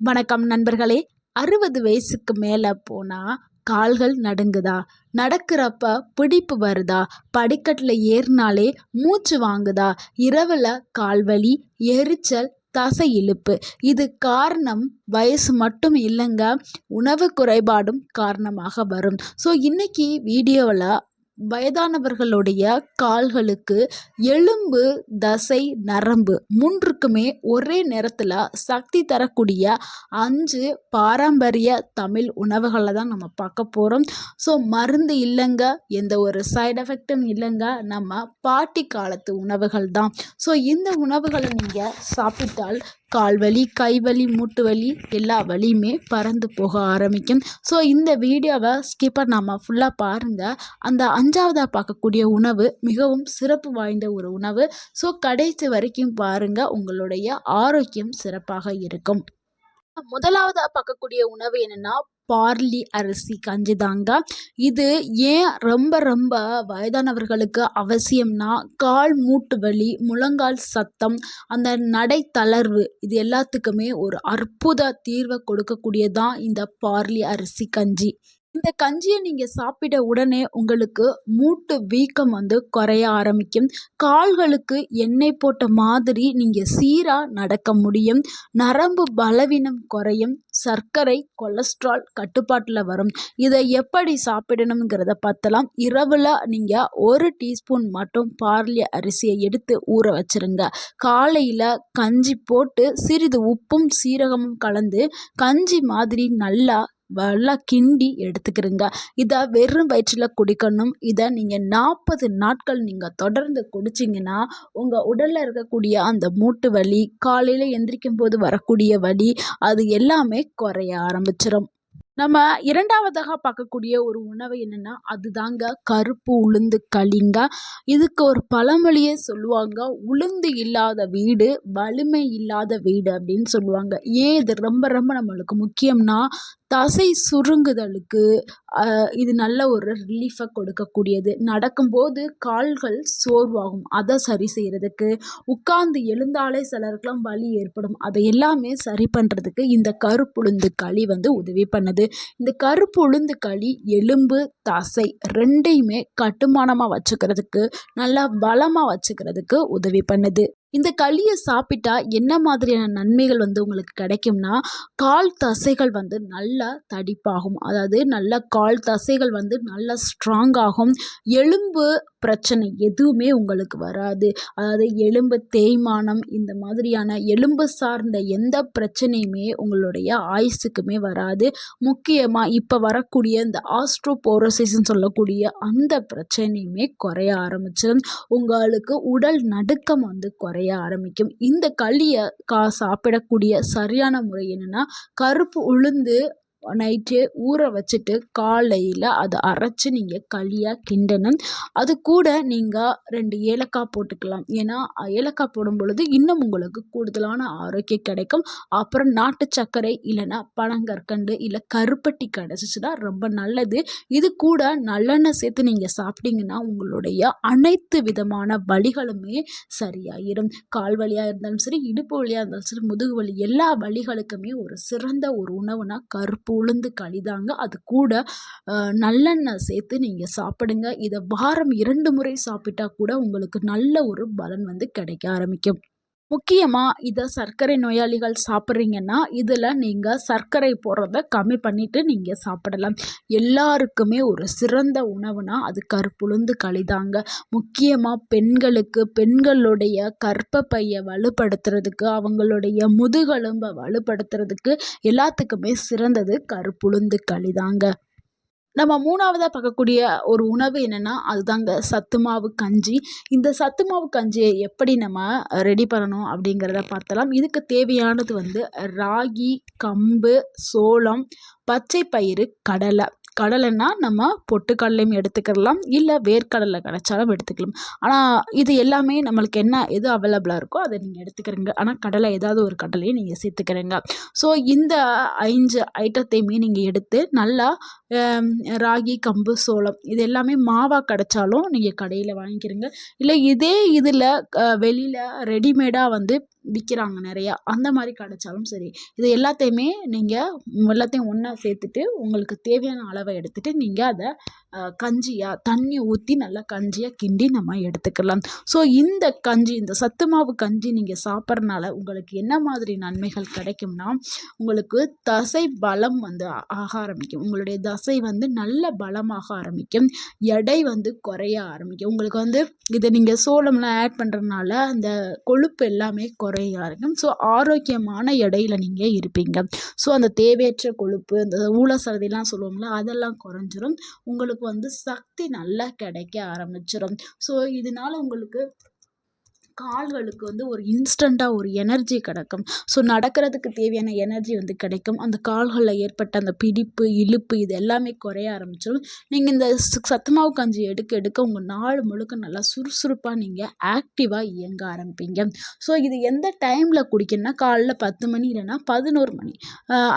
வணக்கம் நண்பர்களே. அறுபது வயசுக்கு மேலே போனால் கால்கள் நடுங்குதா? நடக்கிறப்ப பிடிப்பு வருதா? படிக்கட்டில் ஏறினாலே மூச்சு வாங்குதா? இரவில் கால்வலி எரிச்சல் தசை இழுப்பு. இது காரணம் வயசு மட்டும் இல்லைங்க உணவு குறைபாடும் காரணமாக வரும். ஸோ இன்றைக்கி வீடியோவில் வயதானவர்களுடைய கால்களுக்கு எலும்பு தசை நரம்பு மூன்றுக்குமே ஒரே நேரத்தில் சக்தி தரக்கூடிய அஞ்சு பாரம்பரிய தமிழ் உணவுகளை தான் நம்ம பார்க்க போகிறோம் ஸோ மருந்து இல்லைங்க எந்த ஒரு சைடு எஃபெக்டும் இல்லைங்க நம்ம பாட்டி காலத்து உணவுகள் தான். ஸோ இந்த உணவுகளை நீங்கள் சாப்பிட்டால் கால் வலி கை வலி மூட்டு வலி எல்லா வலியுமே பறந்து போக ஆரம்பிக்கும். ஸோ இந்த வீடியோவை ஸ்கிப்பர் நம்ம ஃபுல்லாக பாருங்கள் அந்த அஞ்சாவதாக பார்க்கக்கூடிய உணவு மிகவும் சிறப்பு வாய்ந்த ஒரு உணவு. ஸோ கடைசி வரைக்கும் பாருங்கள் உங்களுடைய ஆரோக்கியம் சிறப்பாக இருக்கும். முதலாவதாக பார்க்கக்கூடிய உணவு என்னென்னா பார்லி அரிசி கஞ்சி தாங்க. இது ஏன் ரொம்ப ரொம்ப வயதானவர்களுக்கு அவசியம்னா கால் மூட்டு வலி முழங்கால் சத்தம் அந்த நடை தளர்வு இது எல்லாத்துக்குமே ஒரு அற்புத தீர்வை கொடுக்கக்கூடியதான் இந்த பார்லி அரிசி கஞ்சி. இந்த கஞ்சியை நீங்கள் சாப்பிட உடனே உங்களுக்கு மூட்டு வீக்கம் வந்து குறைய ஆரம்பிக்கும். கால்களுக்கு எண்ணெய் போட்ட மாதிரி நீங்கள் சீராக நடக்க முடியும். நரம்பு பலவீனம் குறையும். சர்க்கரை கொலஸ்ட்ரால் கட்டுப்பாட்டில் வரும். இதை எப்படி சாப்பிடணுங்கிறத பார்த்தலாம் இரவில் நீங்கள் ஒரு டீஸ்பூன் மட்டும் பார்லி அரிசியை எடுத்து ஊற வச்சுருங்க. காலையில் கஞ்சி போட்டு சிறிது உப்பும் சீரகமும் கலந்து கஞ்சி மாதிரி நல்லா நல்லா கிண்டி எடுத்துக்கிறங்க. இதை வெறும் வயிற்றில் குடிக்கணும். இதை நீங்கள் நாற்பது நாட்கள் நீங்கள் தொடர்ந்து குடிச்சிங்கன்னா உங்கள் உடலில் இருக்கக்கூடிய அந்த மூட்டு வலி காலையில் எந்திரிக்கும் போது வரக்கூடிய வலி அது எல்லாமே குறைய ஆரம்பிச்சிடும் நம்ம இரண்டாவதாக பார்க்கக்கூடிய ஒரு உணவு என்னென்னா அதுதாங்க கருப்பு உளுந்து களிங்க. இதுக்கு ஒரு பழமொழியே சொல்லுவாங்க உளுந்து இல்லாத வீடு வலிமை இல்லாத வீடு அப்படின்னு சொல்லுவாங்க. ஏன் இது ரொம்ப ரொம்ப நம்மளுக்கு முக்கியம்னா தசை சுருங்குதலுக்கு இது நல்ல ஒரு ரிலீஃபை கொடுக்கக்கூடியது. நடக்கும்போது கால்கள் சோர்வாகும். அதை சரி செய்கிறதுக்கு உட்கார்ந்து எழுந்தாலே சிலருக்குலாம் வலி ஏற்படும். அதை எல்லாமே சரி பண்ணுறதுக்கு இந்த கருப்புளுந்து களி வந்து உதவி பண்ணுது. இந்த கருப்புளுந்து களி எலும்பு தசை ரெண்டையுமே கட்டுமானமாக வச்சுக்கிறதுக்கு நல்லா பலமாக வச்சுக்கிறதுக்கு உதவி பண்ணுது. இந்த களியை சாப்பிட்டா என்ன மாதிரியான நன்மைகள் வந்து உங்களுக்கு கிடைக்கும்னா கால் தசைகள் வந்து நல்லா தடிப்பாகும். அதாவது நல்ல கால் தசைகள் வந்து நல்லா ஸ்ட்ராங் ஆகும். எலும்பு பிரச்சனை எதுவுமே உங்களுக்கு வராது. அதாவது எலும்பு தேய்மானம் இந்த மாதிரியான எலும்பு சார்ந்த எந்த பிரச்சனையுமே உங்களுடைய ஆயுசுக்குமே வராது. முக்கியமாக இப்போ வரக்கூடிய இந்த ஆஸ்ட்ரோபோரோசிஸ்ன்னு சொல்லக்கூடிய அந்த பிரச்சனையுமே குறைய ஆரம்பிச்சிடும் உங்களுக்கு உடல் நடுக்கம் வந்து குறைய ஆரம்பிக்கும். இந்த களியை கா சாப்பிடக்கூடிய சரியான முறை என்னென்னா கருப்பு உளுந்து நைட்டே ஊற வச்சுட்டு காலையில் அதை அரைச்சி நீங்கள் களியாக கிண்டணும் அது கூட நீங்கள் ரெண்டு ஏலக்காய் போட்டுக்கலாம். ஏன்னா ஏலக்காய் போடும் பொழுது இன்னும் உங்களுக்கு கூடுதலான ஆரோக்கியம் கிடைக்கும். அப்புறம் நாட்டு சர்க்கரை இல்லைன்னா பனங்கற்கண்டு இல்லை கருப்பட்டி கிடச்சிச்சின்னா ரொம்ப நல்லது. இது கூட நல்லெண்ணெய் சேர்த்து நீங்கள் சாப்பிட்டீங்கன்னா உங்களுடைய அனைத்து விதமான வலிகளுமே சரியாயிடும் கால் வலியாக இருந்தாலும் சரி இடுப்பு வலியாக இருந்தாலும் சரி முதுகு வலி எல்லா வழிகளுக்குமே ஒரு சிறந்த ஒரு உணவுனா கருப்பு உளுந்து களி தாங்க அது கூட நல்லெண்ணெய் சேர்த்து நீங்கள் சாப்பிடுங்க. இதை வாரம் இரண்டு முறை சாப்பிட்டா கூட உங்களுக்கு நல்ல ஒரு பலன் வந்து கிடைக்க ஆரம்பிக்கும். முக்கியமாக இதை சர்க்கரை நோயாளிகள் சாப்பிட்றீங்கன்னா இதில் நீங்கள் சர்க்கரை போடுறத கம்மி பண்ணிவிட்டு நீங்கள் சாப்பிடலாம். எல்லாருக்குமே ஒரு சிறந்த உணவுனா அது கருப்புளுந்து கழிதாங்க முக்கியமாக பெண்களுக்கு பெண்களுடைய கற்பப்பையை வலுப்படுத்துறதுக்கு அவங்களுடைய முதுகெலும்பை வலுப்படுத்துறதுக்கு எல்லாத்துக்குமே சிறந்தது கருப்புளுந்து கழிதாங்க நம்ம மூணாவதாக பார்க்கக்கூடிய ஒரு உணவு என்னென்னா அதுதாங்க சத்து மாவு கஞ்சி. இந்த சத்து மாவு கஞ்சியை எப்படி நம்ம ரெடி பண்ணணும் அப்படிங்கிறத பார்த்தலாம். இதுக்கு தேவையானது வந்து ராகி கம்பு சோளம் பச்சை பயிறு கடலை. கடலைன்னா நம்ம பொட்டுக்கடலையும் எடுத்துக்கிடலாம். இல்லை வேர்க்கடலை கிடச்சாலும் எடுத்துக்கலாம். ஆனால் இது எல்லாமே நம்மளுக்கு என்ன எது அவைலபிளாக இருக்கோ அதை நீங்கள் எடுத்துக்கிறீங்க. ஆனால் கடலை ஏதாவது ஒரு கடலையை நீங்கள் சேர்த்துக்கிறீங்க. ஸோ இந்த ஐந்து ஐட்டத்தையுமே நீங்கள் எடுத்து நல்லா ராகி கம்பு சோளம் இது எல்லாமே மாவாக கிடச்சாலும் நீங்கள் கடையில் வாங்கிக்கிறீங்க. இல்லை இதே இதில் வெளியில் ரெடிமேடாக வந்து விற்கிறாங்க நிறையா. அந்த மாதிரி கிடைச்சாலும் சரி. இது எல்லாத்தையுமே நீங்கள் எல்லாத்தையும் ஒன்றா சேர்த்துட்டு உங்களுக்கு தேவையான அளவை எடுத்துகிட்டு நீங்கள் அதை கஞ்சியாக தண்ணி ஊற்றி நல்லா கஞ்சியாக கிண்டி நம்ம எடுத்துக்கலாம். ஸோ இந்த கஞ்சி இந்த சத்து மாவு கஞ்சி நீங்கள் சாப்பிட்றனால உங்களுக்கு என்ன மாதிரி நன்மைகள் கிடைக்கும்னா உங்களுக்கு தசை பலம் வந்து ஆக ஆரம்பிக்கும் உங்களுடைய தசை வந்து நல்ல பலமாக ஆரம்பிக்கும். எடை வந்து குறைய ஆரம்பிக்கும். உங்களுக்கு வந்து இதை நீங்கள் சோளம்லாம் ஆட் பண்ணுறதுனால அந்த கொழுப்பு எல்லாமே குறை குறைய இருக்கும் ஸோ ஆரோக்கியமான எடையில் நீங்கள் இருப்பீங்க. ஸோ அந்த தேவையற்ற கொழுப்பு அந்த ஊழசரதிலாம் சொல்லுவோம்ல அதெல்லாம் குறைஞ்சிரும். உங்களுக்கு வந்து சக்தி நல்லா கிடைக்க ஆரம்பிச்சிடும் ஸோ இதனால உங்களுக்கு கால்களுக்கு வந்து ஒரு இன்ஸ்டண்ட்டாக ஒரு எனர்ஜி கிடைக்கும். ஸோ நடக்கிறதுக்கு தேவையான எனர்ஜி வந்து கிடைக்கும். அந்த கால்களில் ஏற்பட்ட அந்த பிடிப்பு இழுப்பு இது எல்லாமே குறைய ஆரம்பிச்சிடும். நீங்கள் இந்த சத்துமாவு கஞ்சி எடுக்க எடுக்க உங்கள் நாள் முழுக்க நல்லா சுறுசுறுப்பாக நீங்கள் ஆக்டிவாக இயங்க ஆரம்பிப்பீங்க. ஸோ இது எந்த டைமில் குடிக்கணும்னா காலைல பத்து மணி இல்லைன்னா பதினோரு மணி.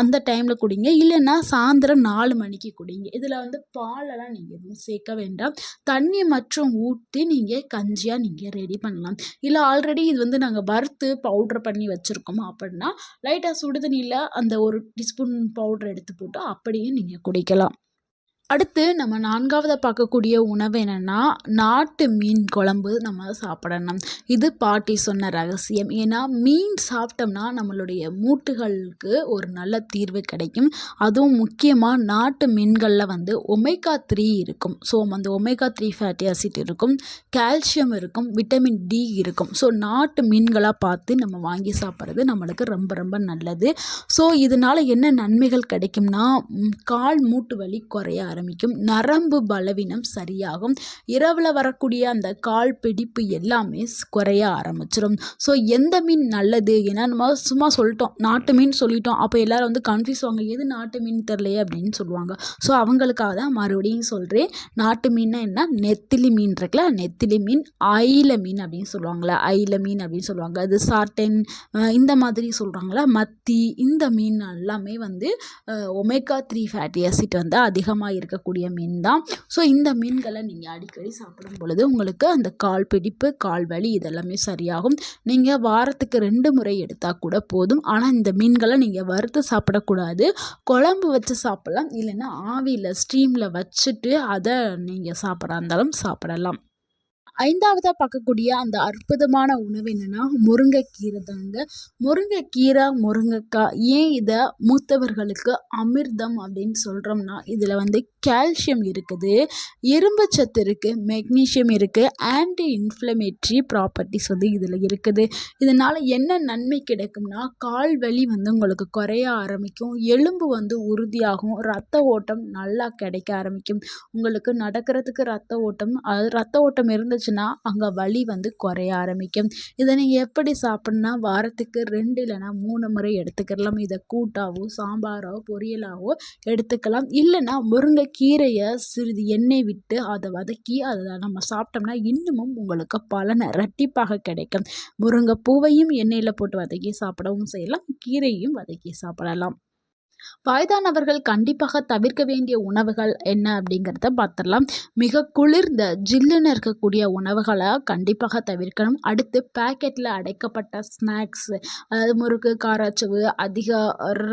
அந்த டைமில் குடிங்க. இல்லைன்னா சாயந்தரம் நாலு மணிக்கு குடிங்க. இதில் வந்து பாலெல்லாம் நீங்கள் எதுவும் சேர்க்க வேண்டாம். தண்ணி மற்றும் ஊற்றி நீங்கள் கஞ்சியாக நீங்கள் ரெடி பண்ணலாம். இல்லை ஆல்ரெடி இது வந்து நாங்கள் வறுத்து பவுட்ரு பண்ணி வச்சுருக்கோம் அப்படின்னா லைட்டாக சுடு தண்ணியில் அந்த ஒரு டீஸ்பூன் பவுட்ரு எடுத்து போட்டு அப்படியே நீங்கள் குடிக்கலாம். அடுத்து நம்ம நான்காவதாக பார்க்கக்கூடிய உணவு என்னென்னா நாட்டு மீன் குழம்பு நம்ம சாப்பிடணும். இது பாட்டி சொன்ன ரகசியம். ஏன்னா மீன் சாப்பிட்டோம்னா நம்மளுடைய மூட்டுகளுக்கு ஒரு நல்ல தீர்வு கிடைக்கும். அதுவும் முக்கியமாக நாட்டு மீன்களில் வந்து ஒமேகா த்ரீ இருக்கும். ஸோ அந்த ஒமேகா த்ரீ ஃபேட்டி ஆசிட் இருக்கும். கால்சியம் இருக்கும். விட்டமின் டி இருக்கும். ஸோ நாட்டு மீன்களாக பார்த்து நம்ம வாங்கி சாப்பிட்றது நம்மளுக்கு ரொம்ப ரொம்ப நல்லது. ஸோ இதனால் என்ன நன்மைகள் கிடைக்கும்னா கால் மூட்டு வலி குறைய ஆரம்பிக்கும். நரம்பு பலவீனம் சரியாகும். இரவில் வரக்கூடிய அந்த கால் பிடிப்பு எல்லாமே குறைய ஆரம்பிச்சிடும் ஸோ எந்த மீன் நல்லது? ஏன்னா நம்ம சும்மா சொல்லிட்டோம். நாட்டு மீன் சொல்லிட்டோம். அப்போ எல்லோரும் வந்து கன்ஃபியூஸ் ஆவாங்க. எது நாட்டு மீன் தெரிலையே அப்படின்னு சொல்லுவாங்க. ஸோ அவங்களுக்காக தான் மறுபடியும் சொல்கிறேன் நாட்டு மீன்னா என்ன? நெத்திலி மீன் இருக்குல்ல? நெத்திலி மீன் ஐல மீன் அப்படின்னு சொல்லுவாங்களே ஐல மீன் அப்படின்னு சொல்லுவாங்க. அது சாட்டன் இந்த மாதிரி சொல்கிறாங்களா மத்தி இந்த மீன் எல்லாமே வந்து ஒமேகா த்ரீ ஃபேட்டி ஆசிட் வந்து அதிகமாக இருக்கக்கூடிய மீன் தான். ஸோ இந்த மீன்களை நீங்கள் அடிக்கடி சாப்பிடும் பொழுது உங்களுக்கு அந்த கால் பிடிப்பு கால் வலி இதெல்லாமே சரியாகும். நீங்கள் வாரத்துக்கு ரெண்டு முறை எடுத்தால் கூட போதும். ஆனால் இந்த மீன்களை நீங்கள் வறுத்து சாப்பிடக்கூடாது. குழம்பு வச்சு சாப்பிட்லாம். இல்லைன்னா ஆவியில் ஸ்டீமில் வச்சுட்டு அதை நீங்கள் சாப்பிட்றா இருந்தாலும் சாப்பிடலாம். ஐந்தாவதாக பார்க்கக்கூடிய அந்த அற்புதமான உணவு என்னென்னா முருங்கைக்கீரை தாங்க. முருங்கைக்கீரை முருங்கைக்காய் ஏன் இதை மூத்தவர்களுக்கு அமிர்தம் அப்படின்னு சொல்கிறோம்னா இதில் வந்து கால்சியம் இருக்குது இரும்பு சத்து இருக்குது மெக்னீஷியம் இருக்குது ஆன்டி இன்ஃப்ளமேட்ரி ப்ராப்பர்ட்டிஸ் வந்து இதில் இருக்குது. இதனால் என்ன நன்மை கிடைக்கும்னா கால் வலி வந்து உங்களுக்கு குறைய ஆரம்பிக்கும் எலும்பு வந்து உறுதியாகும் ரத்த ஓட்டம் நல்லா கிடைக்க ஆரம்பிக்கும். உங்களுக்கு நடக்கிறதுக்கு ரத்த ஓட்டம் அது ரத்த ஓட்டம் இருந்துச்சு இருந்துச்சுன்னா அங்கே வலி வந்து குறைய ஆரம்பிக்கும். இதை நீங்கள் எப்படி சாப்பிட்ணுன்னா வாரத்துக்கு ரெண்டு இல்லைனா மூணு முறை எடுத்துக்கலாம். இதை கூட்டாவோ சாம்பாரோ பொரியலாவோ எடுத்துக்கலாம். இல்லைன்னா முருங்கைக்கீரையை சிறிது எண்ணெய் விட்டு அதை வதக்கி அதை நம்ம சாப்பிட்டோம்னா இன்னமும் உங்களுக்கு பலனை ரட்டிப்பாக கிடைக்கும். முருங்கை பூவையும் எண்ணெயில் போட்டு வதக்கி சாப்பிடவும் செய்யலாம். கீரையும் வதக்கி சாப்பிடலாம். வயதானவர்கள் கண்டிப்பாக தவிர்க்க வேண்டிய உணவுகள் என்ன அப்படிங்கிறத பார்த்துடலாம். மிக குளிர்ந்த ஜில்லுன்னு இருக்கக்கூடிய உணவுகளை கண்டிப்பாக தவிர்க்கணும். அடுத்து பேக்கெட்டில் அடைக்கப்பட்ட ஸ்நாக்ஸ் அதாவது முறுக்கு காராச்சவு அதிக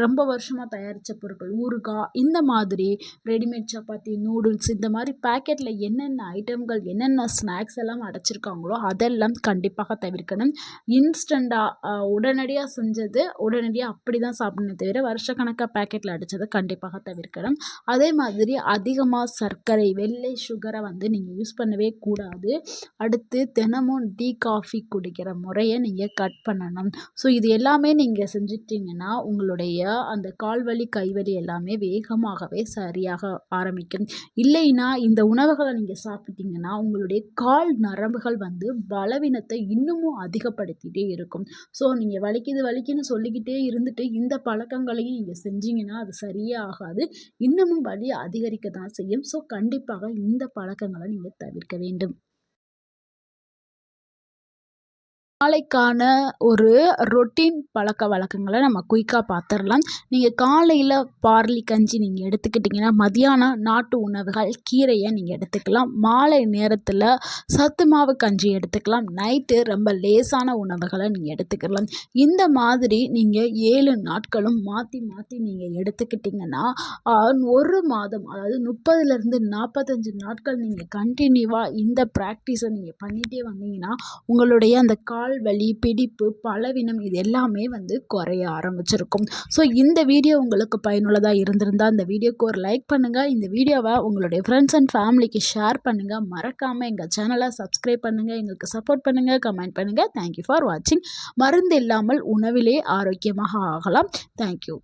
ரொம்ப வருஷமாக தயாரித்த பொருட்கள் ஊறுகாய் இந்த மாதிரி ரெடிமேட் சப்பாத்தி நூடுல்ஸ் இந்த மாதிரி பேக்கெட்டில் என்னென்ன ஐட்டம்கள் என்னென்ன ஸ்நாக்ஸ் எல்லாம் அடைச்சிருக்காங்களோ அதெல்லாம் கண்டிப்பாக தவிர்க்கணும். இன்ஸ்டண்ட்டாக உடனடியாக செஞ்சது உடனடியாக அப்படி தான் சாப்பிடணும் தவிர வருஷக்கணக்காக பாக்கெட்டில் அடித்ததை கண்டிப்பாக தவிர்க்கணும் அதே மாதிரி அதிகமாக சர்க்கரை வெள்ளை சுகரை வந்து நீங்கள் யூஸ் பண்ணவே கூடாது. அடுத்து தினமும் டீ காஃபி குடிக்கிற முறையை நீங்கள் கட் பண்ணணும். ஸோ இது எல்லாமே நீங்கள் செஞ்சிட்டிங்கன்னா உங்களுடைய அந்த கால்வலி கைவலி எல்லாமே வேகமாகவே சரியாக ஆரம்பிக்கும். இல்லைன்னா இந்த உணவுகளை நீங்கள் சாப்பிட்டீங்கன்னா உங்களுடைய கால் நரம்புகள் வந்து பலவீனத்தை இன்னமும் அதிகப்படுத்திகிட்டே இருக்கும். ஸோ நீங்கள் வலிக்குது வலிக்குன்னு சொல்லிக்கிட்டே இருந்துட்டு இந்த பழக்கங்களையும் நீங்கள் செஞ்சு செஞ்சிங்கன்னா அது சரியே ஆகாது. இன்னமும் வலி அதிகரிக்க தான் செய்யும். ஸோ கண்டிப்பாக இந்த பழக்கங்களை நீங்கள் தவிர்க்க வேண்டும். நாளைக்கான ஒரு ரொட்டீன் பழக்க வழக்கங்களை நம்ம குயிக்காக பார்த்துடலாம் நீங்கள் காலையில் பார்லி கஞ்சி நீங்கள் எடுத்துக்கிட்டிங்கன்னா மதியானம் நாட்டு உணவுகள் கீரையை நீங்கள் எடுத்துக்கலாம். மாலை நேரத்தில் சத்து மாவு கஞ்சி எடுத்துக்கலாம். நைட்டு ரொம்ப லேசான உணவுகளை நீங்கள் எடுத்துக்கலாம். இந்த மாதிரி நீங்கள் ஏழு நாட்களும் மாற்றி மாற்றி நீங்கள் எடுத்துக்கிட்டிங்கன்னா ஒரு மாதம் அதாவது முப்பதுலேருந்து நாற்பத்தஞ்சு நாட்கள் நீங்கள் கண்டினியூவாக இந்த ப்ராக்டிஸை நீங்கள் பண்ணிகிட்டே வந்தீங்கன்னா உங்களுடைய அந்த கால் வலி பிடிப்பு பலவீனம் இது எல்லாமே வந்து குறைய ஆரம்பிச்சிருக்கும். ஸோ இந்த வீடியோ உங்களுக்கு பயனுள்ளதாக இருந்திருந்தால் இந்த வீடியோக்கு ஒரு லைக் பண்ணுங்கள் இந்த வீடியோவை உங்களுடைய ஃப்ரெண்ட்ஸ் அண்ட் ஃபேமிலிக்கு ஷேர் பண்ணுங்கள் மறக்காமல் எங்கள் சேனலை சப்ஸ்கிரைப் பண்ணுங்கள் எங்களுக்கு சப்போர்ட் பண்ணுங்கள் கமெண்ட் பண்ணுங்கள் தேங்க்யூ ஃபார் வாட்சிங் மருந்து இல்லாமல் உணவிலே ஆரோக்கியமாக ஆகலாம். தேங்க்யூ